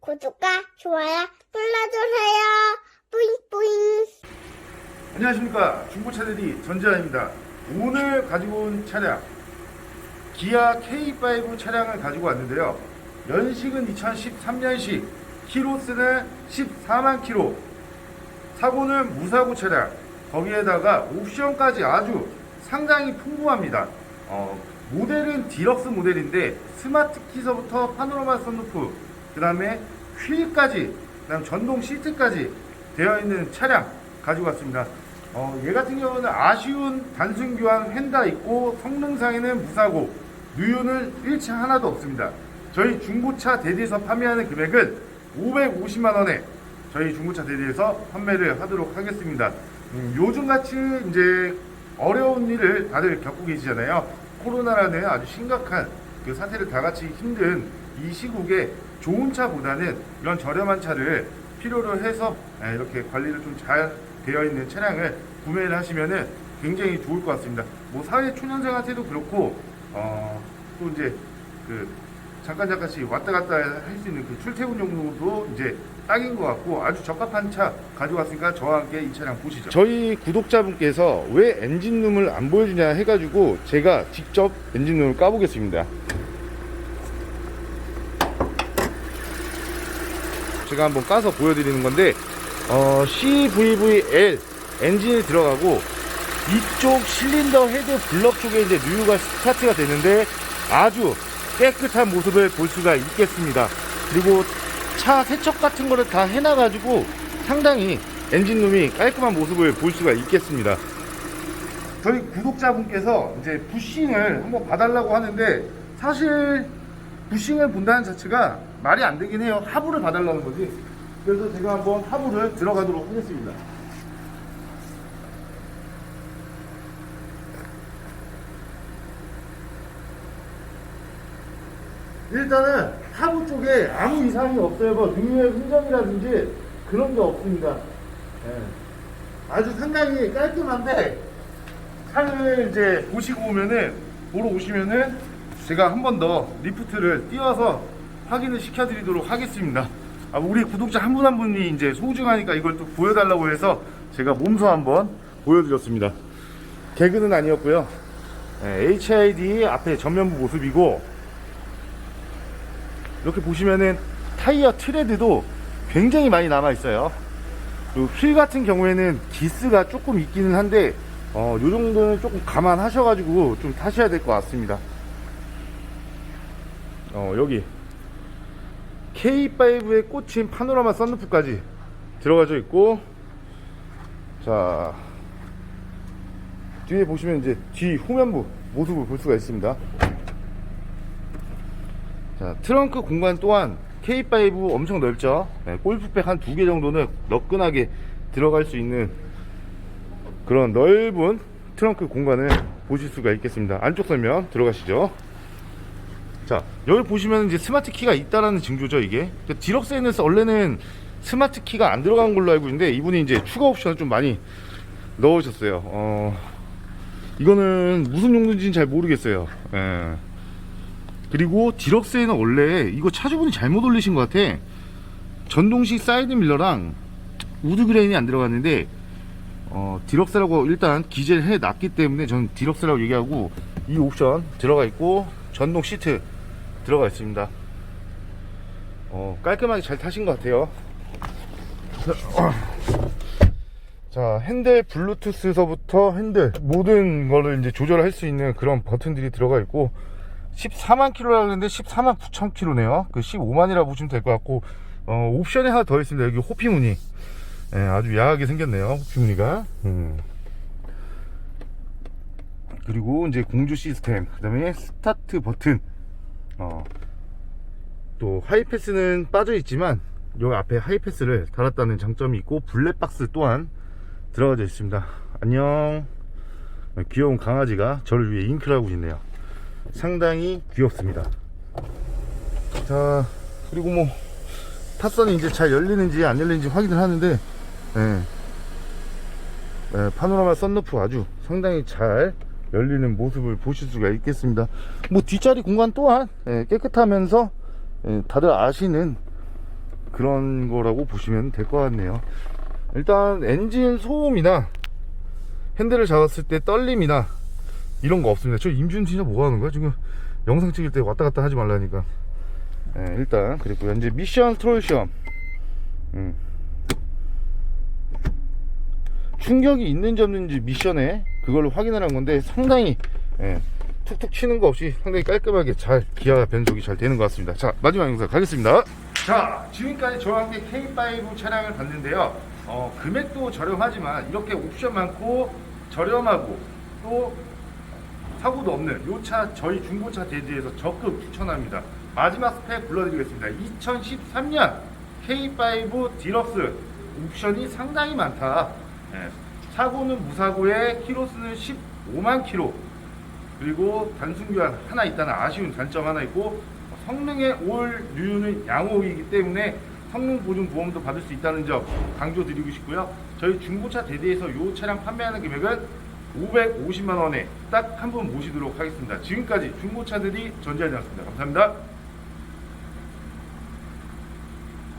구독과 좋아요 눌러주세요. 뿌잉뿌잉. 안녕하십니까. 중고차들이 전지현입니다. 오늘 가지고 온 차량 기아 K5 차량을 가지고 왔는데요. 연식은 2013년식 키로수는 14만 키로. 사고는 무사고 차량. 거기에다가 옵션까지 아주 상당히 풍부합니다. 어, 모델은 디럭스 모델인데 스마트 키서부터 파노라마 선루프 그 다음에 휠까지 그 다음 전동 시트까지 되어 있는 차량 가지고 왔습니다 어, 얘 같은 경우는 아쉬운 단순 교환 휀다 있고 성능상에는 무사고 누유는 일체 하나도 없습니다. 저희 중고차 대리에서 판매하는 금액은 550만 원에 저희 중고차 대리에서 판매를 하도록 하겠습니다. 음, 요즘같이 이제 어려운 일을 다들 겪고 계시잖아요. 코로나라는 아주 심각한 그 사태를 다 같이 힘든 이 시국에 좋은 차보다는 이런 저렴한 차를 필요로 해서 예, 이렇게 관리를 좀 잘 되어 있는 차량을 구매를 하시면은 굉장히 좋을 것 같습니다. 뭐 사회 초년생한테도 그렇고 어, 또 이제 그 잠깐 잠깐씩 왔다 갔다 할 수 있는 그 출퇴근용으로도 이제 딱인 것 같고 아주 적합한 차 가져왔으니까 저와 함께 이 차량 보시죠. 저희 구독자분께서 왜 엔진룸을 안 보여주냐 해가지고 제가 직접 엔진룸을 까보겠습니다. 제가 한번 까서 보여드리는 건데 어, CVVL 엔진이 들어가고 이쪽 실린더 헤드 블럭 쪽에 이제 누유가 스타트가 되는데 아주 깨끗한 모습을 볼 수가 있겠습니다. 그리고 차 세척 같은 거를 다 해놔가지고 상당히 엔진룸이 깔끔한 모습을 볼 수가 있겠습니다. 저희 구독자분께서 이제 부싱을 한번 봐달라고 하는데 사실 부싱을 본다는 자체가 말이 안 되긴 해요. 하부를 봐달라는 거지. 그래서 제가 한번 하부를 들어가도록 하겠습니다. 일단은 하부 쪽에 아무 이상이 없어요. 뭐 등유의 흔적이라든지 그런 게 없습니다. 예. 아주 상당히 깔끔한데 차를 이제 보시고 오면은 보러 오시면은 제가 한 번 더 리프트를 띄워서 확인을 시켜드리도록 하겠습니다. 아, 우리 구독자 한 분 한 분이 이제 소중하니까 이걸 또 보여달라고 해서 제가 몸소 한번 보여드렸습니다. 개그는 아니었고요. 예, HID 앞에 전면부 모습이고 이렇게 보시면은 타이어 트레드도 굉장히 많이 남아 있어요. 그리고 휠 같은 경우에는 기스가 조금 있기는 한데 어, 요 정도는 조금 감안하셔 가지고 좀 타셔야 될 것 같습니다. 어, 여기 K5에 꽂힌 파노라마 썬루프까지 들어가져 있고 자 뒤에 보시면 이제 뒤 후면부 모습을 볼 수가 있습니다. 자, 트렁크 공간 또한 K5 엄청 넓죠. 네, 골프백 한 두 개 정도는 너끈하게 들어갈 수 있는 그런 넓은 트렁크 공간을 보실 수가 있겠습니다. 안쪽 설명 들어가시죠. 자, 여기 보시면 이제 스마트 키가 있다라는 징조죠, 이게. 그 디럭스에는 원래는 스마트 키가 안 들어간 걸로 알고 있는데 이분이 이제 추가 옵션을 좀 많이 넣으셨어요. 어, 이거는 무슨 용도인지는 잘 모르겠어요. 예. 그리고 디럭스에는 원래 이거 차주분이 잘못 올리신 것 같아. 전동식 사이드 밀러랑 우드 그레인이 안 들어갔는데 어, 디럭스라고 일단 기재를 해 놨기 때문에 저는 디럭스라고 얘기하고 이 옵션 들어가 있고 전동 시트 들어가 있습니다. 어, 깔끔하게 잘 타신 것 같아요. 자, 핸들 블루투스서부터 핸들 모든 거를 이제 조절할 수 있는 그런 버튼들이 들어가 있고 14만 킬로라고 했는데 14만 9천 킬로네요. 그 15만이라고 보시면 될 것 같고 어, 옵션이 하나 더 있습니다. 여기 호피 무늬. 예, 아주 야하게 생겼네요. 호피 무늬가. 음. 그리고 이제 공조 시스템, 그다음에 스타트 버튼. 어. 또 하이패스는 빠져 있지만 여기 앞에 하이패스를 달았다는 장점이 있고 블랙박스 또한 들어가져 있습니다. 안녕. 귀여운 강아지가 저를 위해 잉크를 하고 있네요. 상당히 귀엽습니다. 자, 그리고 뭐, 탑선이 이제 잘 열리는지 안 열리는지 확인을 하는데, 예. 예, 파노라마 썬루프 아주 상당히 잘 열리는 모습을 보실 수가 있겠습니다. 뭐, 뒷자리 공간 또한 예, 깨끗하면서, 예, 다들 아시는 그런 거라고 보시면 될 것 같네요. 일단 엔진 소음이나 핸들을 잡았을 때 떨림이나 이런 거 없습니다. 저 임준 진짜 뭐 하는 거야? 지금 영상 찍을 때 왔다 갔다 하지 말라니까. 예, 일단 그리고 현재 미션 트롤 시험. 음. 충격이 있는지 없는지 미션에 그걸로 확인을 한 건데 상당히 예, 툭툭 치는 거 없이 상당히 깔끔하게 잘 기아 변속이 잘 되는 것 같습니다. 자 마지막 영상 가겠습니다. 자 지금까지 저와 함께 K5 차량을 봤는데요. 어, 금액도 저렴하지만 이렇게 옵션 많고 저렴하고 또 사고도 없는 이 차 저희 중고차 대지에서 적극 추천합니다. 마지막 스펙 불러드리겠습니다. 2013년 K5 디럭스 옵션이 상당히 많다. 예, 사고는 무사고에 키로수는 15만 키로 그리고 단순 교환 하나 있다는 아쉬운 단점 하나 있고 성능의 올 류는 양호이기 때문에 성능 보증 보험도 받을 수 있다는 점 강조드리고 싶고요. 저희 중고차 대대에서 이 차량 판매하는 금액은 550만 원에 딱 한 분 모시도록 하겠습니다. 지금까지 중고차들이 전지하지 않습니다. 감사합니다.